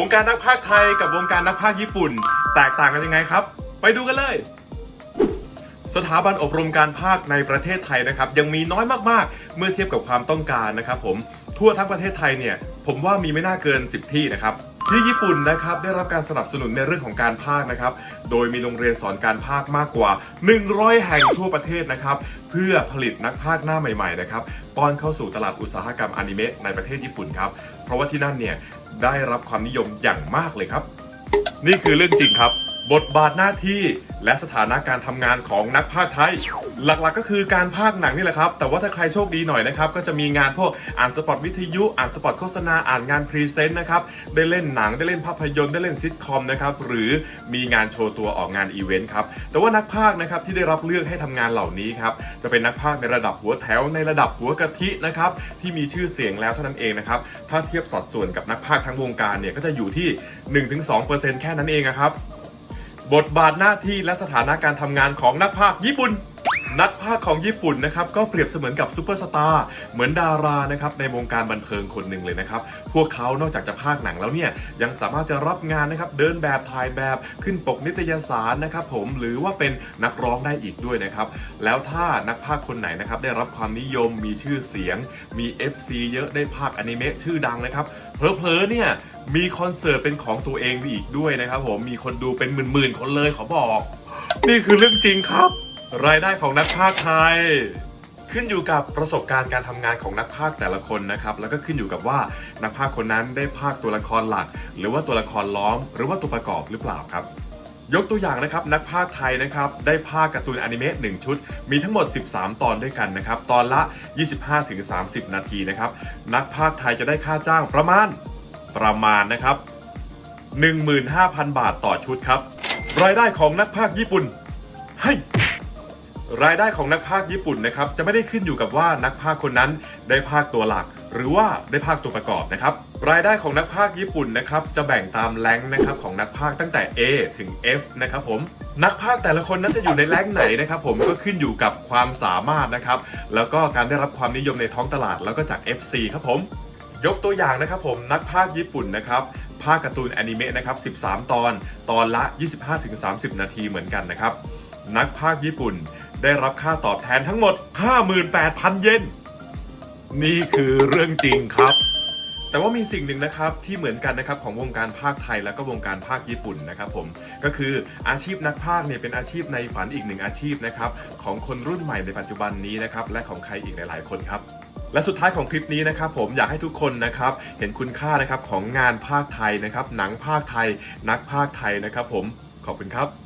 วงการนักพากย์ไทยกับวงการนักพากย์ญี่ปุ่น แตกต่างกันยังไงครับ ไปดูกันเลย สถาบันอบรมการภาคในประเทศไทยนะครับ ยังมีน้อยมากๆ เมื่อเทียบกับความต้องการนะครับ ผมทั่วทั้งประเทศไทยเนี่ย ผมว่ามีไม่น่าเกิน 10 ที่นะครับ ที่ญี่ปุ่นนะครับได้รับการสนับสนุนในเรื่องของการภาคนะครับ โดยมีโรงเรียนสอนการภาคมากกว่า 100 แห่งทั่วประเทศนะครับ เพื่อผลิตนักภาคหน้าใหม่ๆนะครับป้อนเข้าสู่ตลาดอุตสาหกรรมอนิเมะในประเทศญี่ปุ่นครับ เพราะว่าที่นั่นเนี่ยได้รับความนิยมอย่างมากเลยครับ นี่คือเรื่องจริงครับ บทบาทหน้าที่ และสถานะการทำงานของนักพากย์ไทย หลักๆก็คือการพากย์หนังนี่แหละครับ แต่ว่าถ้าใครโชคดีหน่อยนะครับ ก็จะมีงานพวกอ่านสปอตวิทยุ อ่านสปอตโฆษณา อ่านงานพรีเซนต์นะครับ ได้เล่นหนัง ได้เล่นภาพยนตร์ ได้เล่นซิทคอมนะครับ หรือมีงานโชว์ตัวออกงานอีเวนต์ครับ แต่ว่านักพากย์นะครับที่ได้รับเลือกให้ทำงานเหล่านี้ครับ จะเป็นนักพากย์ในระดับหัวแถว ในระดับหัวกะทินะครับ ที่มีชื่อเสียงแล้วเท่านั้นเองนะครับ ถ้าเทียบสัดส่วนกับนักพากย์ทั้งวงการเนี่ย ก็จะอยู่ที่ 1-2%แค่นั้นเองนะครับ บทบาทหน้าที่และสถานะการทำงานของนักภาคญี่ปุ่น นักพากของญี่ปุ่นนะครับก็เปรียบเสมือนกับซูเปอร์สตาร์เหมือนดารานะครับในวงการบันเทิงคนหนึ่งเลยนะครับ พวกเขานอกจากจะพากย์หนังแล้วเนี่ยยังสามารถจะรับงานนะครับเดินแบบถ่ายแบบขึ้นปกนิตยสารนะครับผมหรือว่าเป็นนักร้องได้อีกด้วยนะครับ แล้วถ้านักพากคนไหนนะครับได้รับความนิยมมีชื่อเสียง มี FC เยอะได้พาก์อนิเมะชื่อดังนะครับเพลอๆเนี่ยมีคอนเสิร์ตเป็นของตัวเองอีกด้วยนะครับผมมีคนดูเป็นหมื่นๆคนเลยขอบอก นี่คือเรื่องจริงครับ รายได้ของนักพากย์ไทย ขึ้นอยู่กับประสบการณ์การทำงานของนักพากย์แต่ละคนนะครับ แล้วก็ขึ้นอยู่กับว่านักพากย์คนนั้นได้พากย์ตัวละครหลัก หรือว่าตัวละครล้อม หรือว่าตัวประกอบหรือเปล่าครับ ยกตัวอย่างนะครับนักพากย์ไทยนะครับได้พากย์การ์ตูนอนิเมะ1ชุด มีทั้งหมด 13 ตอนด้วยกันนะครับ ตอนละ 25-30 นาทีนะครับ นักพากย์ไทยจะได้ค่าจ้างประมาณประมาณนะครับ 15,000 บาทต่อชุดครับ รายได้ของนักพากย์ญี่ปุ่น ให้ รายได้ของนักพากย์ญี่ปุ่นนะครับจะไม่ได้ขึ้นอยู่กับว่านักพากย์คนนั้นได้พากย์ตัวหลัก หรือว่าได้พากย์ตัวประกอบนะครับรายได้ของนักพากย์ญี่ปุ่นนะครับจะแบ่งตามแรงนะครับของนักพากย์ตั้งแต่ A ถึง F นะครับผมนักพากย์แต่ละคนนั้นจะอยู่ในแรงไหนนะครับผมก็ขึ้นอยู่กับความสามารถนะครับแล้วก็การได้รับความนิยมในท้องตลาดแล้วก็จาก FC ครับผมยกตัวอย่างนะครับผมนักพากย์ญี่ปุ่นนะครับภาคการ์ตูนแอนิเมะนะครับ13 ตอน ตอนละ 25-30 นาทีเหมือนกันนะครับนักพากย์ญี่ปุ่น ได้รับค่าตอบแทนทั้งหมด 58,000 เยน นี่คือเรื่องจริงครับ แต่ว่ามีสิ่งหนึ่งนะครับที่เหมือนกันนะครับของวงการภาคไทยแล้วก็วงการภาคญี่ปุ่นนะครับผมก็คืออาชีพนักพากย์เนี่ยเป็นอาชีพในฝันอีกหนึ่งอาชีพนะครับของคนรุ่นใหม่ในปัจจุบันนี้นะครับและของใครอีกหลาย ๆ คนครับและสุดท้ายของคลิปนี้นะครับผมอยากให้ทุกคนนะครับเห็นคุณค่านะครับของงานภาคไทยนะครับหนังภาคไทย นักภาคไทยนะครับผมขอบคุณครับ